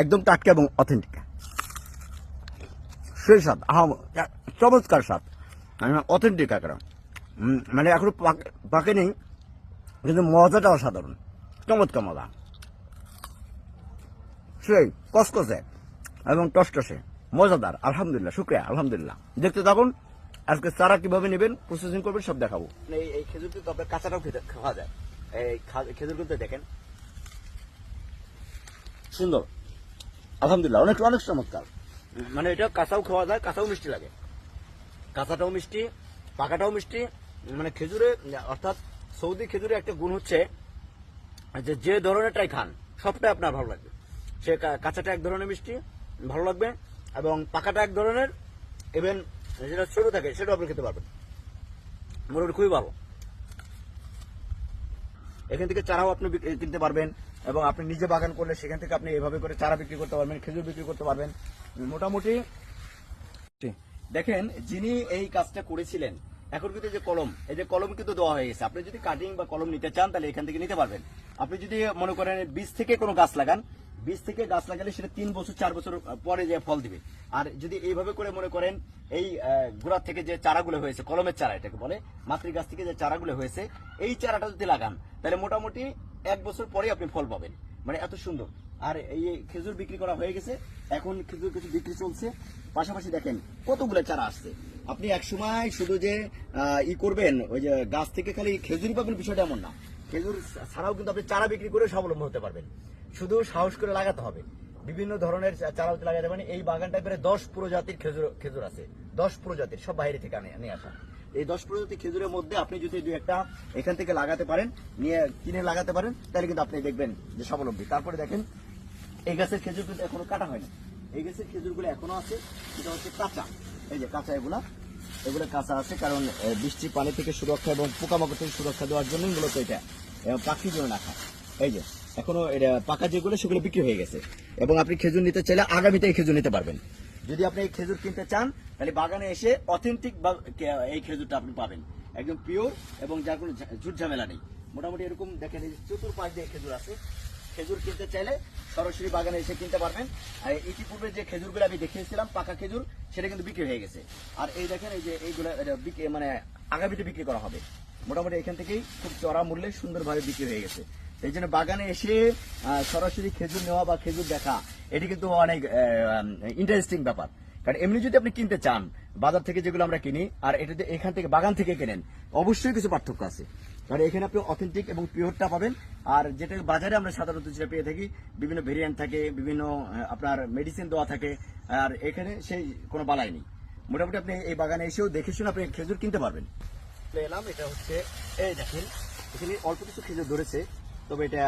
একদম টাটকা এবং অথেন্টিক সেই স্বাদ, আহা চমৎকার স্বাদ। অথেন্টিক একটা মানে এখনও পাকে নেই, কিন্তু মজাটা অসাধারণ। চমৎকার মজা। সেই, কসকসে এবং টসটসে। মজাদার, আলহামদুলিল্লাহ, শুক্রিয়া, আলহামদুলিল্লাহ। দেখতে থাকুন, আজকে চারা কীভাবে নেবেন প্রসেসিং করবেন, সব দেখাবো। এই এই খেজুর কিন্তু আপনার কাঁচাটাও খেতে খাওয়া যায়। এই খেজুর কিন্তু দেখেন। সুন্দর। আলহামদুলিল্লাহ, অনেক অনেক চমৎকার। মানে এটা কাঁচাও খাওয়া যায়, কাঁচাও মিষ্টি লাগে। কাঁচাটাও মিষ্টি, পাকাটাও মিষ্টি মানে খেজুরে, অর্থাৎ সৌদি খেজুরে একটা গুণ হচ্ছে যে যে ধরনেরটাই খান সবটাই আপনার ভালো লাগবে। সে কাঁচাটা এক ধরনের মিষ্টি, ভালো লাগবে, এবং পাকাটা এক ধরনের ইভেন যেটা ছোট থাকে, সেটাও আপনি খেতে পারবেন। মোটামুটি খুবই ভালো। এখান থেকে চারাও আপনি কিনতে পারবেন। এবং আপনি নিজে বাগান করলে সেখান থেকে আপনি এভাবে করে চারা বিক্রি করতে পারবেন, খেজুর বিক্রি করতে পারবেন। মোটামুটি দেখেন, যিনি এই কাজটা করেছিলেন, এখন কিন্তু যে কলম, এই যে কলম কিন্তু দেওয়া হয়ে গেছে। আপনি যদি কাটিং বা কলম নিতে চান, তাহলে এখান থেকে নিতে পারবেন। আপনি যদি মনে করেন বীজ থেকে কোনো গাছ লাগান, বীজ থেকে গাছ লাগালে সেটা তিন বছর, চার বছর পরে যে ফল দিবে। আর যদি এইভাবে করে মনে করেন, এই গোড়া থেকে যে চারাগুলো হয়েছে, কলমের চারা এটাকে বলে মাতৃ গাছ থেকে যে চারাগুলো হয়েছে, এই চারাটা যদি লাগান, তাহলে মোটামুটি এক বছর পরে আপনি ফল পাবেন। মানে এত সুন্দর। আর এই খেজুর বিক্রি করা হয়ে গেছে। এখন খেজুর কিছু বিক্রি চলছে। পাশাপাশি দেখেন, কতগুলো চারা আসছে। আপনি এক সময় শুধু যে ই করবেন, ওই যে গাছ থেকে খালি খেজুরই পাবেন, বিষয়টা এমন না। খেজুর ছাড়াও কিন্তু আপনি চারা বিক্রি করে স্বাবলম্বী হতে পারবেন। শুধু সাহস করে লাগাতে হবে। বিভিন্ন ধরনের চারা লাগাতে পারেন এই বাগানটা প্রায় দশ প্রজাতির খেজুর খেজুর আছে। দশ প্রজাতির, সব বাইরে থেকে আনে আসা। এই দশ প্রজাতির খেজুরের মধ্যে আপনি যদি দু একটা এখান থেকে লাগাতে পারেন, নিয়ে কিনে লাগাতে পারেন, তাহলে কিন্তু আপনি দেখবেন যে স্বাবলম্বী। তারপরে দেখেন, এই গাছের খেজুর কিন্তু এখনও কাটা হয়নি এই গাছের খেজুরগুলো এখনও আছে এটা হচ্ছে কাঁচা। এই যে কাঁচা এগুলা, এগুলো কাঁচা আছে কারণ বৃষ্টি পানি থেকে সুরক্ষা এবং পোকামাকড় থেকে সুরক্ষা দেওয়ার জন্যই মূলত এটা পাখি না খায় এই যে, এখনও এটা পাকা যেগুলো, সেগুলো বিক্রি হয়ে গেছে। এবং আপনি খেজুর নিতে চাইলে আগামীতে এই খেজুর নিতে পারবেন। যদি আপনি এই খেজুর কিনতে চান তাহলে বাগানে এসে অথেন্টিক এই খেজুরটা আপনি পাবেন। একদম পিওর এবং যার কোনো ঝুট ঝামেলা নেই। মোটামুটি এরকম দেখেন, এই চতুর্পাশ দিয়ে খেজুর আছে। খেজুর কিনতে চাইলে সরাসরি বাগানে এসে কিনতে পারবেন। আর ইতিপূর্বে যে খেজুরগুলো আমি দেখিয়েছিলাম, পাকা খেজুর, সেটা কিন্তু বিক্রি হয়ে গেছে। আর এই দেখেন, এই যে এইগুলো মানে আগামীতে বিক্রি করা হবে। মোটামুটি এখান থেকেই খুব চড়া মূল্যে সুন্দরভাবে বিক্রি হয়ে গেছে। এই জন্য বাগানে এসে সরাসরি খেজুর নেওয়া বা খেজুর দেখা, এটি কিন্তু অনেক ইন্টারেস্টিং ব্যাপার। কারণ এমনি যদি আপনি কিনতে চান, বাজার থেকে যেগুলো আমরা কিনি, আর এটা যদি এখান থেকে বাগান থেকে কেনেন, অবশ্যই কিছু পার্থক্য আছে। কারণ এখানে আপনি অথেন্টিক এবং পিওরটা পাবেন, আর যেটা বাজারে আমরা সাধারণত যেটা পেয়ে থাকি, বিভিন্ন ভেরিয়েন্ট থাকে, বিভিন্ন আপনার মেডিসিন দেওয়া থাকে, আর এখানে সেই কোনো বালাই নেই। মোটামুটি আপনি এই বাগানে এসেও দেখে শুনে আপনি খেজুর কিনতে পারবেন। এলাম, এটা হচ্ছে, এই দেখেন, এখানে অল্প কিছু খেজুর ধরেছে, তবে এটা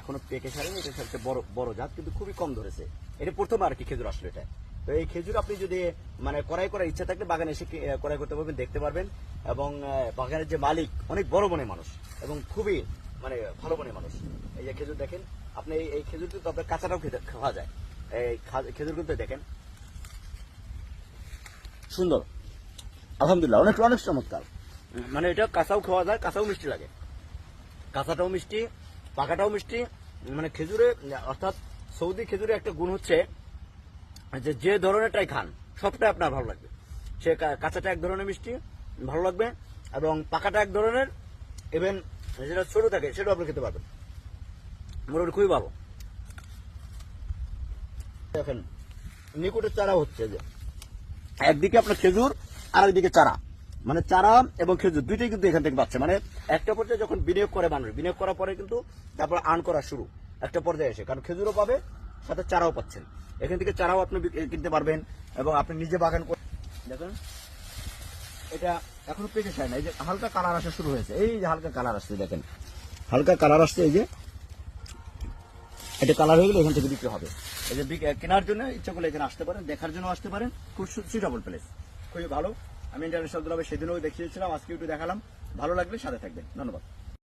এখনও পেকে সারেনি, এটা সবচেয়ে বড় বড় জাত, কিন্তু খুবই কম ধরেছে। এটা প্রথম আর কি খেজুর আসলো এটা? তো এই খেজুর আপনি যদি মানে করাই করার ইচ্ছা থাকলে বাগানে এসে কি- করাই করতে পারবেন, দেখতে পারবেন। এবং বাগানের যে মালিক, অনেক বড় মনের মানুষ এবং খুবই মানে ভালো মনের মানুষ। এই যে খেজুর দেখেন, আপনি এই- খেজুর কিন্তু আপনার কাঁচাটাও খাওয়া যায়। এই খেজুর কিন্তু দেখেন। সুন্দর। আলহামদুলিল্লাহ, অনেক অনেক চমৎকার। মানে এটা কাঁচাও খাওয়া যায়, কাঁচাও মিষ্টি লাগে। কাঁচাটাও মিষ্টি, পাকাটাও মিষ্টি। মানে খেজুরে, অর্থাৎ সৌদি খেজুরে একটা গুণ হচ্ছে যে যে ধরনেরটাই খান সবটাই আপনার ভালো লাগবে। সে কাঁচাটা এক ধরনের মিষ্টি, ভালো লাগবে, এবং পাকাটা এক ধরনের ইভেন যেটা ছোট থাকে, সেটাও আপনি খেতে পারবেন। মোটামুটি খুবই ভালো। দেখেন, নিকুটের চারা হচ্ছে যে, একদিকে আপনার খেজুর আর একদিকে চারা। মানে চারা এবং খেজুর, দুইটাই কিন্তু এখান থেকে পাচ্ছে। মানে একটা পর্যায়ে যখন বিনিয়োগ করে মানুষ, বিনিয়োগ করার পরে কিন্তু তারপর আর্ন করা শুরু। একটা পর্যায়ে এসে, কারণ খেজুরও পাবে সাথে চারাও পাচ্ছেন। এখান থেকে চারাও আপনি কিনতে পারবেন এবং আপনি নিজে বাগান দেখুন। এটা এখনও পেকে যায় না। এই যে হালকা কালার আসা শুরু হয়েছে। এই যে হালকা কালার আসছে, দেখেন। হালকা কালার আসছে, এই যে। এটা কালার হয়ে গেলে এখান থেকে বিক্রি হবে। এই যে কেনার জন্য ইচ্ছা করলে এখানে আসতে পারেন, দেখার জন্য আসতে পারেন। খুব সুইটেবল প্লেস খুবই ভালো। আমি ইন্টারন্যাশনাল দুলাবে সেদিনও দেখিয়েছিলাম আজকে একটু দেখালাম। ভালো লাগলে সাথে থাকবেন। ধন্যবাদ।